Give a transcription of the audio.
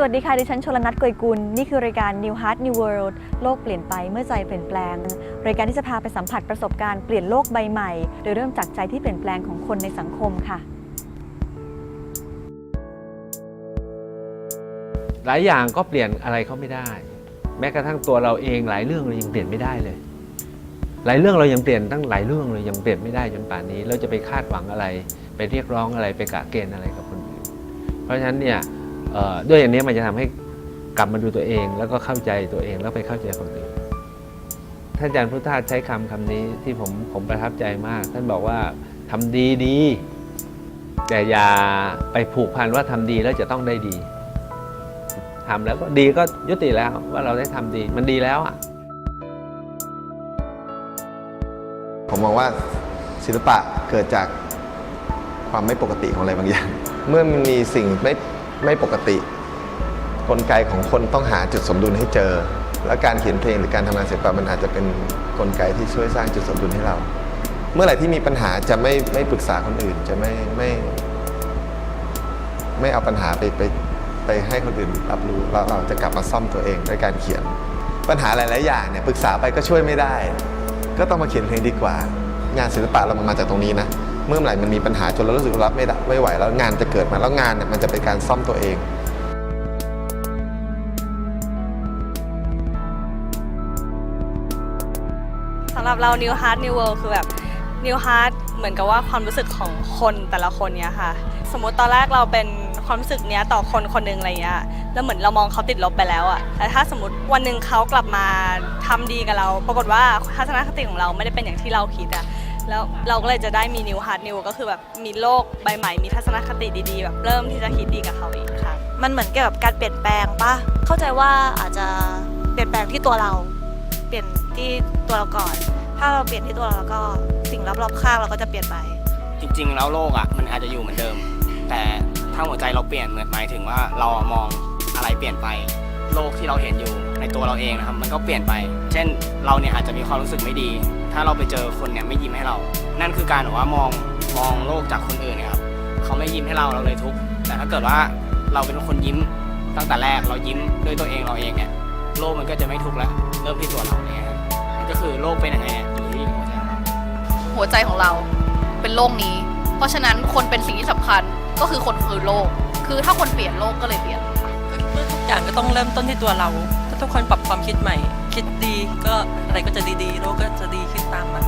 สวัสดีค่ะ ดิฉันชลนัทกวยกุล นี่คือรายการ New Heart New World โลกเปลี่ยนไปเมื่อใจเปลี่ยนแปลง รายการที่จะพาไปสัมผัสประสบการณ์เปลี่ยนโลกใบใหม่ โดยเริ่มจากใจที่เปลี่ยนแปลงของคนในสังคมค่ะ หลายอย่างก็เปลี่ยนอะไรเขาไม่ได้ แม้กระทั่งตัวเราเองหลายเรื่องเรายังเปลี่ยนไม่ได้เลย หลายเรื่องเรายังเปลี่ยนตั้งหลายเรื่องเลยยังเปลี่ยนไม่ได้จนป่านนี้ เราจะไปคาดหวังอะไร ไปเรียกร้องอะไรไปกะเกณฑ์อะไรกับคนอื่น เพราะฉะนั้นเนี่ย ด้วยอย่างนี้มันจะทำให้กลับมาดูตัวเอง แล้วก็เข้าใจตัวเองแล้วไปเข้าใจคนอื่นท่านอาจารย์พุทธาใช้คำคำนี้ที่ผมผมประทับใจมาก ท่านบอกว่าทำดีดี แต่อย่าไปผูกพันว่าทำดีแล้วจะต้องได้ดีทำแล้วก็ดีก็ยุติแล้วว่าเราได้ทำดีมันดีแล้วอะผมมองว่าศิลปะเกิดจากความไม่ปกติของอะไรบางอย่าง เมื่อมันมีสิ่งไม่ ไม่ปกติ กลไกของคนต้องหาจุดสมดุลให้เจอ และการเขียนเพลงหรือการทำงานศิลปะมันอาจจะเป็นกลไกที่ช่วยสร้างจุดสมดุลให้เรา เมื่อไหร่ที่มีปัญหาจะไม่ไม่ปรึกษาคนอื่นจะไม่ไม่ ไม่เอาปัญหาไปไปไปให้คนอื่นรับรู้แล้วเราจะกลับมาซ่อมตัวเองด้วยการเขียน ปัญหาหลาย ๆ อย่างเนี่ยปรึกษาไปก็ช่วยไม่ได้ ก็ต้องมาเขียนเพลงดีกว่า งานศิลปะเรามันมาจากตรงนี้นะ เมื่อไหร่มันมีปัญหาจนเรารู้สึกรับไม่ได้ไม่ไหวแล้วงานจะเกิดมาแล้วงานเนี่ยมันจะเป็นการซ่อมตัวเองสำหรับเรา New Heart New World คือแบบ New Heart เหมือนกับว่าความรู้สึกของคนแต่ละคนเนี้ยค่ะ สมมติตอนแรกเราเป็นความรู้สึกเนี้ยต่อคนคนหนึ่งอะไรเงี้ยแล้วเหมือนเรามองเขาติดลบไปแล้วอะแต่ถ้าสมมติวันหนึ่งเขากลับมาทำดีกับเรา ปรากฏว่าทัศนคติของเราไม่ได้เป็นอย่างที่เราคิดอะ แล้วเราก็เลยจะได้มี New Heart New ก็คือแบบมีโลกใบใหม่มีทัศนคติดีๆ แบบเริ่มที่จะคิดดีกับเขาอีกค่ะ มันเหมือนเกี่ยวกับการเปลี่ยนแปลงปะเข้าใจว่าอาจจะเปลี่ยนแปลงที่ตัวเรา เปลี่ยนที่ตัวเราก่อน ถ้าเราเปลี่ยนที่ตัวเราแล้วก็สิ่งรอบๆข้างเราก็จะเปลี่ยนไป จริง ๆ แล้วโลกอะมันอาจจะอยู่เหมือนเดิม แต่ถ้าหัวใจเราเปลี่ยนเหมือนหมายถึงว่าเรามองอะไรเปลี่ยนไปโลกที่เราเห็นอยู่ในตัวเราเองนะครับมันก็เปลี่ยนไป เช่นเราเนี่ยอาจจะมีความรู้สึกไม่ดี ถ้าเราไปเจอคนเนี่ยไม่ยิ้มให้เรา นั่นคือการแบบว่ามองมองโลกจากคนอื่นเนะครับเขาไม่ยิ้มให้เราเราเลยทุกข์แต่ถ้าเกิดว่าเราเป็นคนยิ้มตั้งแต่แรกเรายิ้มด้วยตัวเองเราเองเนี่ยโลกมันก็จะไม่ทุกข์แล้วเริ่มที่ตัวเราเนี่ยครับมันก็คือโลกเป็นยังไงอยู่ที่หัวใจของเราหัวใจของเราเป็นโลกนี้ เพราะฉะนั้นคนเป็นสิ่งที่สำคัญก็คือคนคือโลก คือถ้าคนเปลี่ยนโลกก็เลยเปลี่ยนทุกอย่างก็ต้องเริ่มต้นที่ตัวเราถ้า ทุกคนปรับความคิดใหม่ คิดดีก็อะไรก็จะดีๆโลกก็จะดีขึ้นตามมา